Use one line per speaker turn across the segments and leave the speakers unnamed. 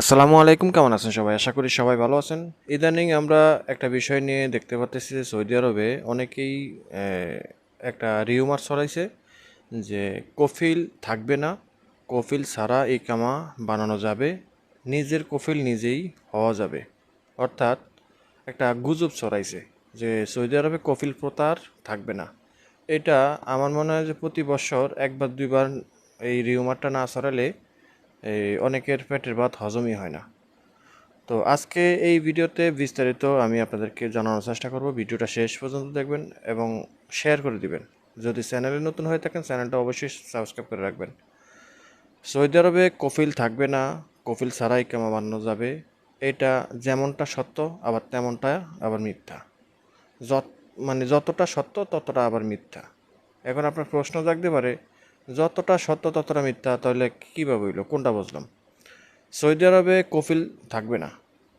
আসসালামু আলাইকুম, কেমন আছেন সবাই? আশা করি সবাই ভালো আছেন। ইদানিং আমরা একটা বিষয় নিয়ে দেখতে পাচ্ছি যে সৌদি আরবে অনেকেই একটা রিউমার ছড়াইছে যে কফিল থাকবে না, কফিল ছাড়া এই কামা বানানো যাবে, নিজের কফিল নিজেই হওয়া যাবে। অর্থাৎ একটা গুজব ছড়াইছে যে সৌদি আরবে কফিল প্রতার থাকবে না। এটা আমার মনে হয় যে প্রতি বছর একবার দুইবার এই রিউমারটা না ছড়ালে এই অনেকের পেটের ভাত হজমই হয় না। তো আজকে এই ভিডিওতে বিস্তারিত আমি আপনাদেরকে জানানোর চেষ্টা করব। ভিডিওটা শেষ পর্যন্ত দেখবেন এবং শেয়ার করে দিবেন। যদি চ্যানেলে নতুন হয়ে থাকেন চ্যানেলটা অবশ্যই সাবস্ক্রাইব করে রাখবেন। সৌদি আরবে কফিল থাকবে না, কফিল ছাড়াই কেমন বানানো যাবে। এটা যেমনটা সত্য, আবার তেমনটা আবার মিথ্যা। যত মানে যতটা সত্য ততটা আবার মিথ্যা। এখন আপনার প্রশ্ন জাগতে পারে যতটা সত্য ততটা মিথ্যা, তাহলে কীভাবে হইল? কোনটা বুঝলাম? সৌদি আরবে কফিল থাকবে না।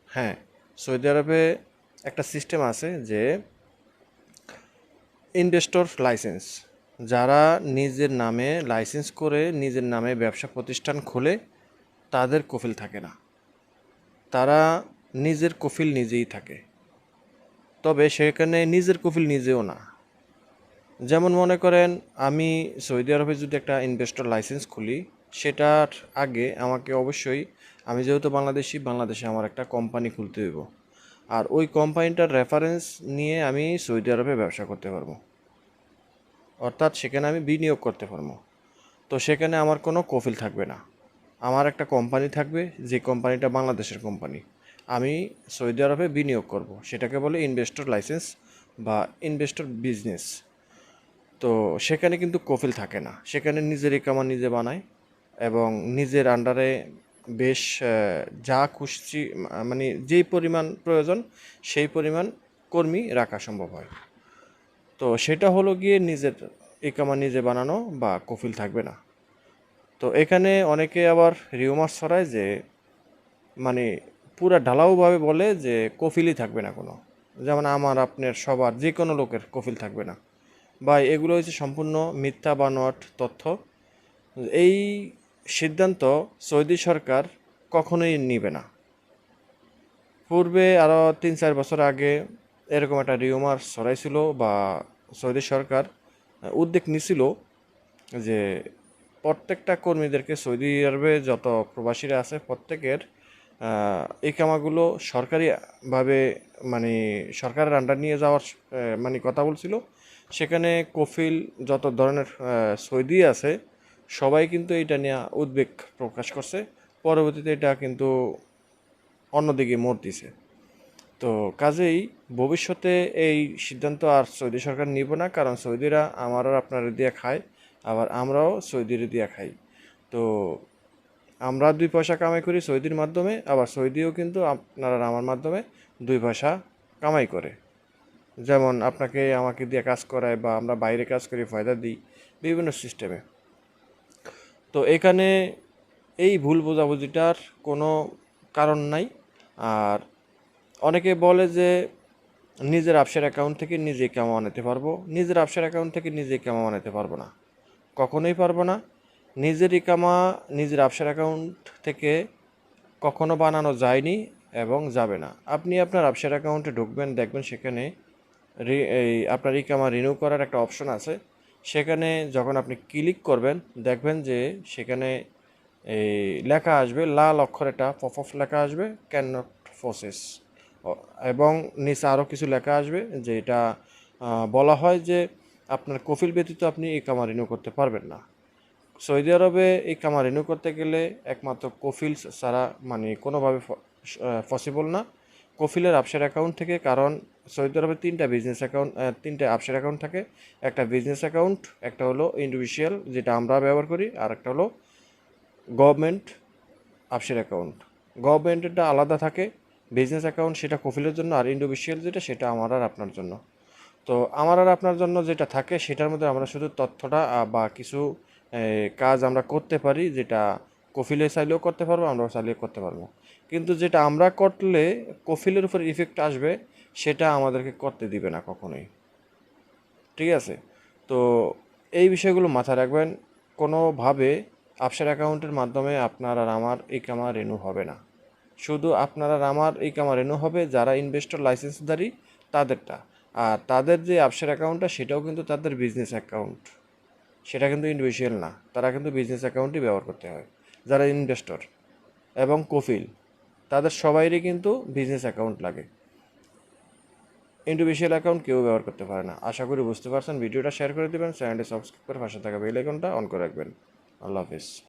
হ্যাঁ সৌদি আরবে একটা সিস্টেম আছে যে ইনভেস্টর লাইসেন্স যারা নিজের নামে লাইসেন্স করে নিজের নামে ব্যবসা প্রতিষ্ঠান খোলে, তাদের কফিল থাকে না। তারা নিজের কফিল নিজেই থাকে। তবে সেখানে নিজের কফিল নিজেও না। যেমন মনে করেন, আমি সৌদি আরবে যদি একটা ইনভেস্টর লাইসেন্স খুলি, সেটার আগে আমাকে অবশ্যই, আমি যেহেতু বাংলাদেশি, বাংলাদেশে আমার একটা কোম্পানি খুলতে হইব। আর ওই কোম্পানিটার রেফারেন্স নিয়ে আমি সৌদি আরবে ব্যবসা করতে পারব। অর্থাৎ সেখানে আমি বিনিয়োগ করতে পারব। তো সেখানে আমার কোনো কফিল থাকবে না। আমার একটা কোম্পানি থাকবে, যে কোম্পানিটা বাংলাদেশের কোম্পানি আমি সৌদি আরবে বিনিয়োগ করব। সেটাকে বলে ইনভেস্টর লাইসেন্স বা ইনভেস্টর বিজনেস তো সেখানে কিন্তু কফিল থাকে না। সেখানে নিজের ইকামা নিজে বানায় এবং নিজের আন্ডারে বেশ যা খুশি মানে যেই পরিমাণ প্রয়োজন, সেই পরিমাণ কর্মী রাখা সম্ভব হয়। তো সেটা হলো গিয়ে নিজের ইকামা নিজে বানানো বা কফিল থাকবে না। তো এখানে অনেকে আবার রিউমার ছড়ায় যে মানে পুরা ঢালাওভাবে বলে যে কফিলই থাকবে না কোনো। যেমন আমার, আপনার, সবার যে কোনো লোকের কফিল থাকবে না। বা এগুলো হচ্ছে সম্পূর্ণ মিথ্যা বানোয়াট তথ্য। এই সিদ্ধান্ত সৌদি সরকার কখনোই নিবে না। পূর্বে আরও তিন চার বছর আগে এরকম একটা রিউমার ছড়াইছিল বা সৌদি সরকার উদ্যোগ নিছিল যে প্রত্যেকটা কর্মীদেরকে সৌদি আরবে যত প্রবাসীরা আছে প্রত্যেকের এই কামাগুলো সরকারিভাবে মানে সরকারের আন্ডার নিয়ে যাওয়ার মানে কথা বলছিল। সেখানে কফিল যত ধরনের সৌদি আছে, সবাই কিন্তু এটা নিয়ে উদ্বেগ প্রকাশ করছে। পরবর্তীতে এটা কিন্তু অন্যদিকে মোড় দিছে। তো কাজেই ভবিষ্যতে এই সিদ্ধান্ত আর সৌদি সরকার নিব না, কারণ সৌদিরা আমার আর আপনার দিয়ে খায়, আবার আমরাও সৌদির দিয়ে খাই। তো আমরা দুই পয়সা কামাই করি সৌদির মাধ্যমে, আবার সৌদিও কিন্তু আপনারা আমার মাধ্যমে দুই পয়সা কামাই করে। যেমন আপনাকে আমাকে দিয়ে কাজ করায় বা আমরা বাইরে কাজ করি ফায়দা দিই বিভিন্ন সিস্টেমে। তো এখানে এই ভুল বোঝাবুঝিটার কোনো কারণ নাই। আর অনেকে বলে যে নিজের আপসের অ্যাকাউন্ট থেকে নিজে কেমন আনাতে পারব? নিজের আপসের অ্যাকাউন্ট থেকে নিজে কেমন আনাতে পারব না। কখনোই পারব না। নিজের ইকামা নিজের আপসের অ্যাকাউন্ট থেকে কখনো বানানো যায়নি এবং যাবে না। আপনি আপনার আপসের অ্যাকাউন্টে ঢুকবেন, দেখবেন সেখানে এই আপনার ইকামা রিনিউ করার একটা অপশন আছে। সেখানে যখন আপনি ক্লিক করবেন, দেখবেন যে সেখানে এই লেখা আসবে, লাল অক্ষর একটা পপ অফ লেখা আসবে ক্যান নট প্রসেস এবং নিচে আরও কিছু লেখা আসবে যে এটা বলা হয় যে আপনার কফিল ব্যতীত আপনি এই কামা রিনিউ করতে পারবেন না। সৌদি আরবে এই কামা রিনিউ করতে গেলে একমাত্র কফিল ছাড়া মানে কোনোভাবে পসিবল না। কফিলের আপসের অ্যাকাউন্ট থেকে, কারণ সৌদি আরবে তিনটা বিজনেস অ্যাকাউন্ট তিনটা আপসের অ্যাকাউন্ট থাকে। একটা বিজনেস অ্যাকাউন্ট একটা হলো ইন্ডিভিজুয়াল যেটা আমরা ব্যবহার করি, আর একটা হলো গভর্নমেন্ট আপসের অ্যাকাউন্ট গভর্নমেন্টেরটা আলাদা থাকে বিজনেস অ্যাকাউন্ট সেটা কফিলের জন্য, আর ইন্ডিভিজুয়াল যেটা, সেটা আমার আর আপনার জন্য। তো আমার আর আপনার জন্য যেটা থাকে, সেটার মধ্যে আমরা শুধু তথ্যটা বা কিছু কাজ আমরা করতে পারি, যেটা কফিলে চাইলেও করতে পারব, আমরাও চাইলেও করতে পারব। কিন্তু যেটা আমরা করলে কফিলের উপর ইফেক্ট আসবে, সেটা আমাদেরকে করতে দিবে না কখনোই। ঠিক আছে? তো এই বিষয়গুলো মাথায় রাখবেন। কোনোভাবে আপসার অ্যাকাউন্টের মাধ্যমে আপনার আর আমার এই কামা রেনু হবে না। শুধু আপনারা আমার এই কামারেনও হবে যারা ইনভেস্টর লাইসেন্সধারী তাদেরটা। আর তাদের যে আপসের অ্যাকাউন্টটা সেটাও কিন্তু তাদের বিজনেস অ্যাকাউন্ট সেটা কিন্তু ইন্ডিভিজুয়াল না, তারা কিন্তু বিজনেস অ্যাকাউন্টই ব্যবহার করতে হয়, যারা ইনভেস্টর এবং কফিল। তাদের সবাইরই কিন্তু বিজনেস অ্যাকাউন্ট লাগে। ইন্ডিভিজুয়াল অ্যাকাউন্ট কেউ ব্যবহার করতে পারে না। আশা করি বুঝতে পারছেন। ভিডিওটা শেয়ার করে দেবেন। চ্যানেলটি সাবস্ক্রাইব করে পাশে থাকা বেল আইকনটা অন করে রাখবেন। আল্লাহ হাফিজ।